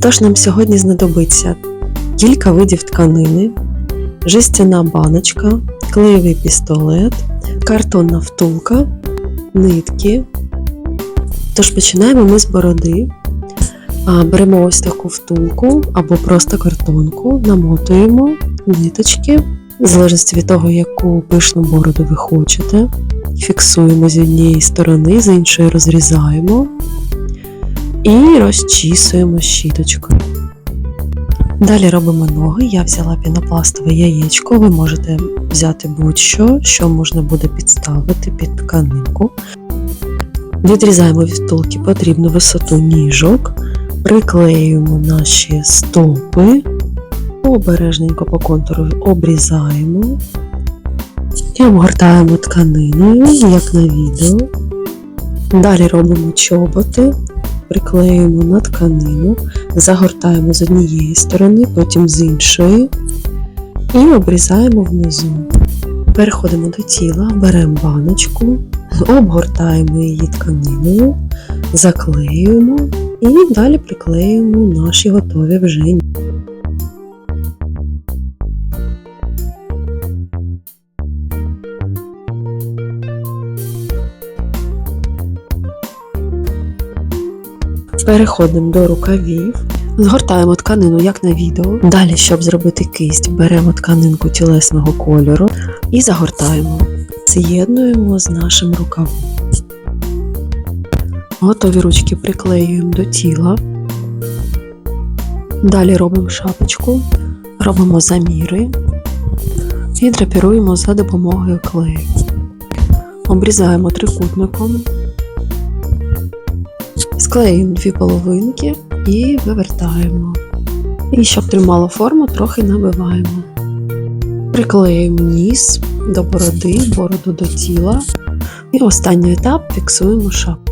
Тож нам сьогодні знадобиться кілька видів тканини, жестяна баночка, клеєвий пістолет, картонна втулка, нитки. Тож починаємо ми з бороди. Беремо ось таку втулку або просто картонку, намотуємо ниточки, в залежності від того, яку пишну бороду ви хочете. Фіксуємо з однієї сторони, з іншої розрізаємо і розчісуємо щіточкою. Далі робимо ноги. Я взяла пінопластове яєчко. Ви можете взяти будь-що, що можна буде підставити під тканинку. Відрізаємо від втулки потрібну висоту ніжок, приклеюємо наші стопи, обережненько по контуру обрізаємо і обгортаємо тканиною, як на відео. Далі робимо чоботи, приклеюємо на тканину, загортаємо з однієї сторони, потім з іншої і обрізаємо внизу. Переходимо до тіла, беремо баночку, обгортаємо її тканиною, заклеюємо і далі приклеюємо наші готові вже Переходимо до рукавів, згортаємо тканину, як на відео. Далі, щоб зробити кисть, беремо тканинку тілесного кольору і загортаємо. З'єднуємо з нашим рукавом. Готові ручки приклеюємо до тіла. Далі робимо шапочку, робимо заміри і драпіруємо за допомогою клею. Обрізаємо трикутником. Склеюємо дві половинки і вивертаємо. І щоб тримало форму, трохи набиваємо. Приклеюємо ніс до бороди, бороду до тіла. І останній етап фіксуємо шапку.